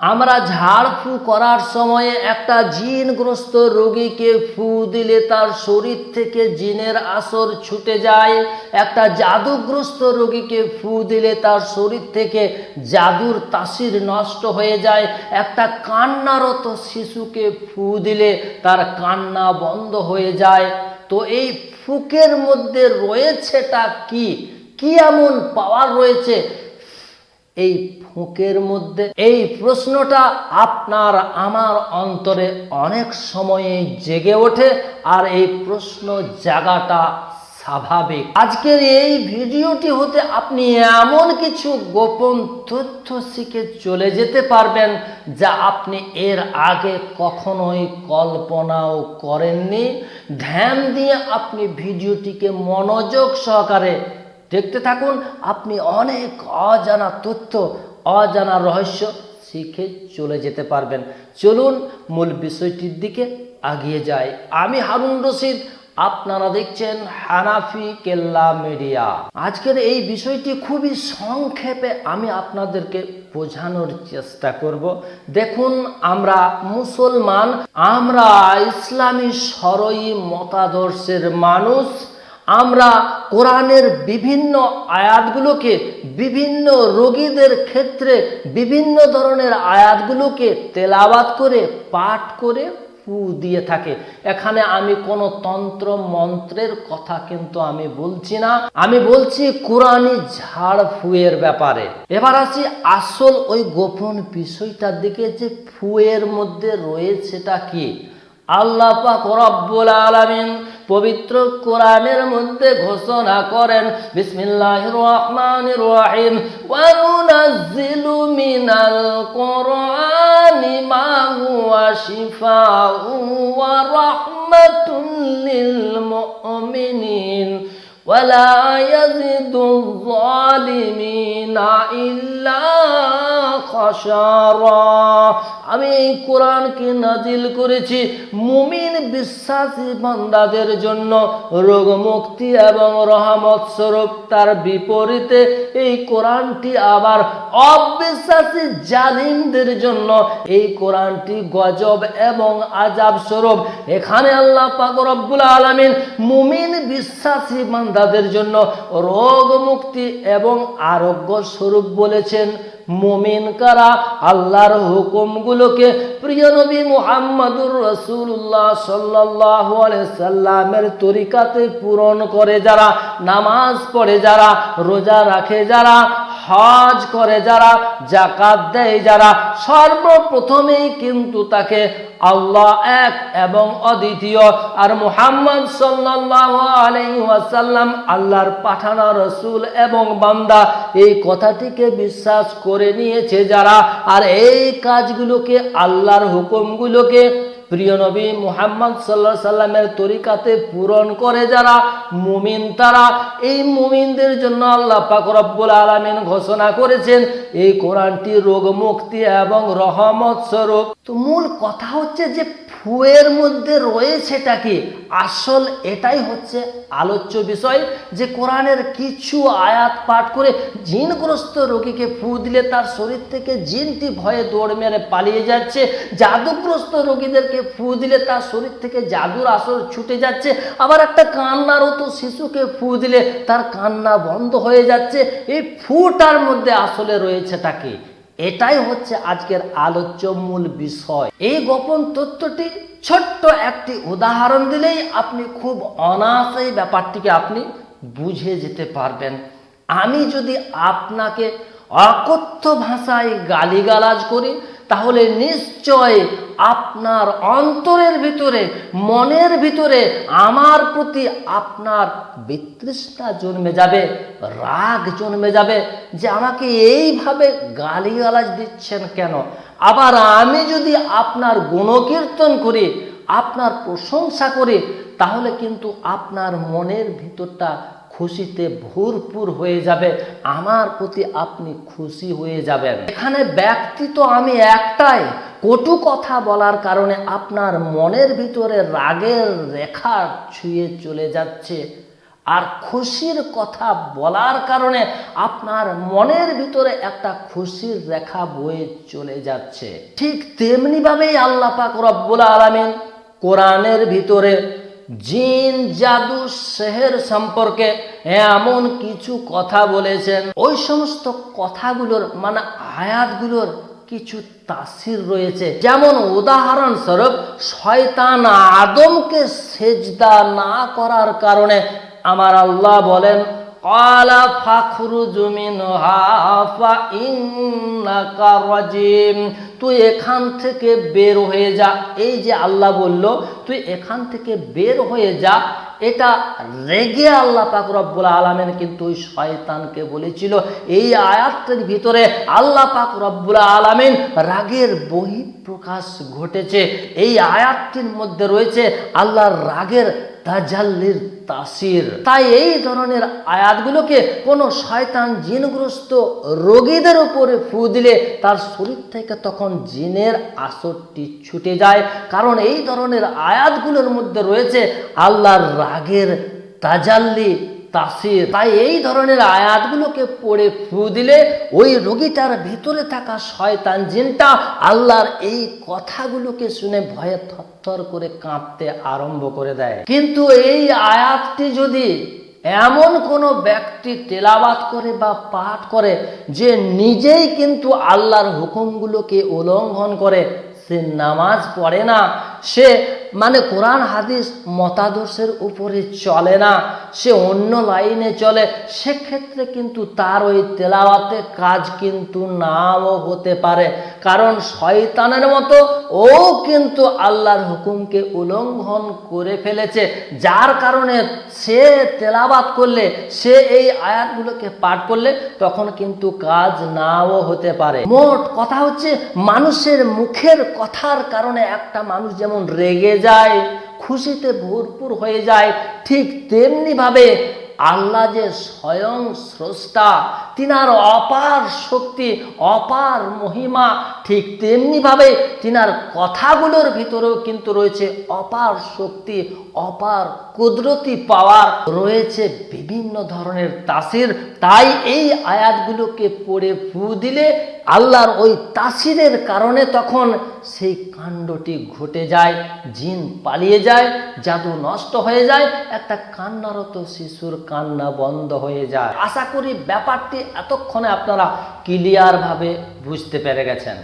আমরা ঝাড়ফু করার সময়ে একটা জিনগ্রস্ত রোগীকে ফু দিলে তার শরীর থেকে জিনের আসর ছুটে যায়। একটা জাদুগ্রস্ত রোগীকে ফু দিলে তার শরীর থেকে জাদুর তাসির নষ্ট হয়ে যায়। একটা কান্নারত শিশুকে ফু দিলে তার কান্না বন্ধ হয়ে যায়। তো এই ফুকের মধ্যে রয়েছেটা কি? কি এমন পাওয়ার রয়েছে? এই ফুঁকের মধ্যে, এই প্রশ্নটা আপনার আমার অন্তরে অনেক সময়ে জেগে ওঠে আর এই প্রশ্ন জাগাটা স্বাভাবিক। আজকের এই ভিডিওটি হতে আপনি এমন কিছু গোপন তথ্য শিখে চলে যেতে পারবেন যা আপনি এর আগে কখনোই কল্পনাও করেননি। ধ্যান দিয়ে আপনি ভিডিওটিকে মনোযোগ সহকারে দেখতে থাকুন, আপনি অনেক অজানা তথ্য, অজানা রহস্য শিখে চলে যেতে পারবেন। চলুন মূল বিষয়টির দিকে আগিয়ে যাই। আমি হারুন রশিদ, আপনারা দেখছেন হানাফি কেল্লা মিডিয়া। আজকের এই বিষয়টি খুবই সংক্ষেপে আমি আপনাদেরকে বোঝানোর চেষ্টা করব। দেখুন, আমরা মুসলমান, আমরা ইসলামী সরই মতাদর্শের মানুষ। আমরা কোরআনের বিভিন্ন আয়াতগুলোকে বিভিন্ন রোগীদের ক্ষেত্রে বিভিন্ন ধরনের আয়াতগুলোকে তেলাওয়াত করে, পাঠ করে ফু দিয়ে থাকে। এখানে আমি কোনো তন্ত্র মন্ত্রের কথা কিন্তু আমি বলছি না। আমি বলছি কোরআনি ঝাড় ফুয়ের ব্যাপারে। এবার আসি আসল ওই গোপন বিষয়টার দিকে যে ফুয়ের মধ্যে রয়েছেটা কি। আল্লাহ পাক রব্বুল আলামিন পবিত্র কোরআনের মধ্যে ঘোষণা করেন বিসমিল্লাহির রহমানির রহিম ওয়া নুনাজ্জিলু মিনাল কোরআনি মা হুয়া শিফাউ ওয়া রাহমাতুল লিল মুমিনিন ولا يزيد الظالمين إلا আমি এই কোরআনকে নাজিল করেছি মুমিন বিশ্বাসী বান্দাদের জন্য। রোগ মুক্তি এবং রহমত স্বরূপ তার বিপরীতে এই কোরআনটি আবার অবিশ্বাসী জালিমদের জন্য এই কোরআনটি গজব এবং আজাব স্বরূপ এখানে আল্লাহ পাক রব্বুল আলমিন মুমিন বিশ্বাসী বান্দাদের জন্য রোগ মুক্তি এবং আরোগ্য স্বরূপ বলেছেন। মুমিন কারা? আল্লাহর হুকুমগুলোকে প্রিয় নবী মুহাম্মাদুর রসুল্লাহ সাল্লাহ সাল্লামের তরিকাতে পূরণ করে যারা, নামাজ পড়ে যারা, রোজা রাখে যারা হজ করে যারা জাকাত দেয় যারা সর্বপ্রথমেই কিন্তু তাকে আল্লাহ এক এবং অদ্বিতীয়। আর মুহাম্মদ সাল্লাহ আলাইসাল্লাম আল্লাহর পাঠানো রসুল এবং বান্দা এই কথাটিকে বিশ্বাস করে নিয়েছে যারা। আর এই কাজগুলোকে, আল্লাহর হুকুমগুলোকে প্রিয় নবী মুহাম্মদ সাল্লাহ সাল্লামের তরিকাতে পূরণ করে যারা মুমিন তারা, এই মুমিনদের জন্য আল্লাহ পাকরব্বুল আলমিন ঘোষণা করেছেন, এই কোরআনটি রোগ মুক্তি এবং রহমত স্বরূপ। তো মূল কথা হচ্ছে যে ফুয়ের মধ্যে রয়েছেটা কি? আসল এটাই হচ্ছে আলোচ্য বিষয় যে কোরআনের কিছু আয়াত পাঠ করে জিনগ্রস্ত রোগীকে ফু দিলে তার শরীর থেকে জিনটি ভয়ে দৌড় মেরে পালিয়ে যাচ্ছে। জাদুগ্রস্ত রোগীদেরকে ফু দিলে তার শরীর থেকে জাদুর আসর ছুটে যাচ্ছে। আবার একটা কান্নারত শিশুকে ফু দিলে তার কান্না বন্ধ হয়ে যাচ্ছে। এই ফুটার মধ্যে আসলে রয়েছেটা কি? এটাই হচ্ছে আজকের আলোচ্য মূল বিষয়। এই গোপন তথ্যটি ছোট্ট একটি উদাহরণ দিলেই আপনি খুব অনায়াসেই ব্যাপারটিকে আপনি বুঝে যেতে পারবেন। আমি যদি আপনাকে অকথ্য ভাষায় গালিগালাজ করি তাহলে নিশ্চয় আপনার অন্তরের ভিতরে, মনের ভিতরে আমার প্রতি আপনার বিতৃষ্ণা জন্মে যাবে, রাগ জন্মে যাবে যে আমাকে এইভাবে গালিগালাজ দিচ্ছেন কেন? আবার আমি যদি আপনার গুণকীর্তন করি, আপনার প্রশংসা করি, তাহলে কিন্তু আপনার মনের ভিতরটা খুশিতে ভরপুর হয়ে যাবে। আমার প্রতি আপনি খুশি হয়ে যাবেন। এখানে ব্যক্তি তো আমি একটাই। কটু কথা বলার কারণে আপনার মনের ভিতরে রাগের রেখা ছুঁয়ে চলে যাচ্ছে। আর খুশির কথা বলার কারণে আপনার মনের ভিতরে একটা খুশির রেখা বয়ে চলে যাচ্ছে। ঠিক তেমনিভাবেই আল্লাহ পাক রব্বুল আলামিন কোরআনের ভিতরে জিন, জাদু শেহের সম্পর্কে এমন কিছু কথা বলেছেন। ওই সমস্ত কথাগুলোর মানে আয়াতগুলোর কিছু তাসির রয়েছে। যেমন উদাহরণস্বরূপ, শয়তান আদমকে সেজদা না করার কারণে আমার আল্লাহ বলেন ফাখরুজু মিনহা ফা ইন্নাকা রাজিম তুই এখান থেকে বের হয়ে যা। এই যে আল্লাহ বলল, তুই এখান থেকে বের হয়ে যা। এটা রেগে আল্লাহ পাক রব্বুল আলমেন কিন্তু ওই শয়তানকে বলেছিল। এই আয়াতটির ভিতরে আল্লাহ পাক রব্বুল আলমিন রাগের বহিঃপ্রকাশ ঘটেছে। এই আয়াতটির মধ্যে রয়েছে আল্লাহর রাগের তাজাল্লির তাসির। তাই এই ধরনের আয়াতগুলোকে কোনো শয়তান জিনগ্রস্ত রোগীদের উপরে ফু দিলে তার শরীর থেকে তখন জিনের আসরটি ছুটে যায়। কারণ এই ধরনের আয়াতগুলোর মধ্যে রয়েছে আল্লাহর রাগের তাজাল্লি তাসির। তাই এই ধরনের আয়াতগুলোকে পড়ে ফু দিলে ওই রোগীটার ভিতরে থাকা শয়তান জিনটা আল্লাহর এই কথাগুলোকে শুনে ভয়ে থরথর করে কাঁপতে আরম্ভ করে দেয়। কিন্তু এই আয়াতটি যদি এমন কোনো ব্যক্তি তেলাবাত করে বা পাঠ করে যে নিজেই কিন্তু আল্লাহর হুকুমগুলোকে উল্লঙ্ঘন করে, সে নামাজ পড়ে না, সে মানে কোরআন হাদিস মতাদর্শের উপরে চলে না, সে অন্য লাইনে চলে, সেক্ষেত্রে কিন্তু তার ওই তেলাওয়াতে কাজ কিন্তু নাও হতে পারে। কারণ শয়তানের মতো ও কিন্তু আল্লাহর হুকুমকে উল্লঙ্ঘন করে ফেলেছে, যার কারণে সে তেলাবাত করলে, সে এই আয়াতগুলোকে পাঠ করলে তখন কিন্তু কাজ নাও হতে পারে। মোট কথা হচ্ছে, মানুষের মুখের কথার কারণে একটা মানুষ যেমন রেগে যায় খুশিতে ভরপুর হয়ে যায় ঠিক তেমনিভাবে আল্লাহ যে স্বয়ং স্রষ্টা তিনার অপার শক্তি, অপার মহিমা ঠিক তেমনিভাবে তিনার কথাগুলোর ভিতরেও কিন্তু রয়েছে অপার শক্তি, অপার কুদরতি পাওয়ার, রয়েছে বিভিন্ন ধরনের তাসির। তাই এই আয়াতগুলোকে পড়ে ফু দিলে আল্লাহর ওই তাসিরের কারণে তখন সেই কাণ্ডটি ঘটে যায়, জিন পালিয়ে যায়, জাদু নষ্ট হয়ে যায়, একটা কান্নারত শিশুর কান্না বন্ধ হয়ে যায়। আশা করি ব্যাপারটি এতক্ষণে আপনারা ক্লিয়ারভাবে বুঝতে পেরে গেছেন।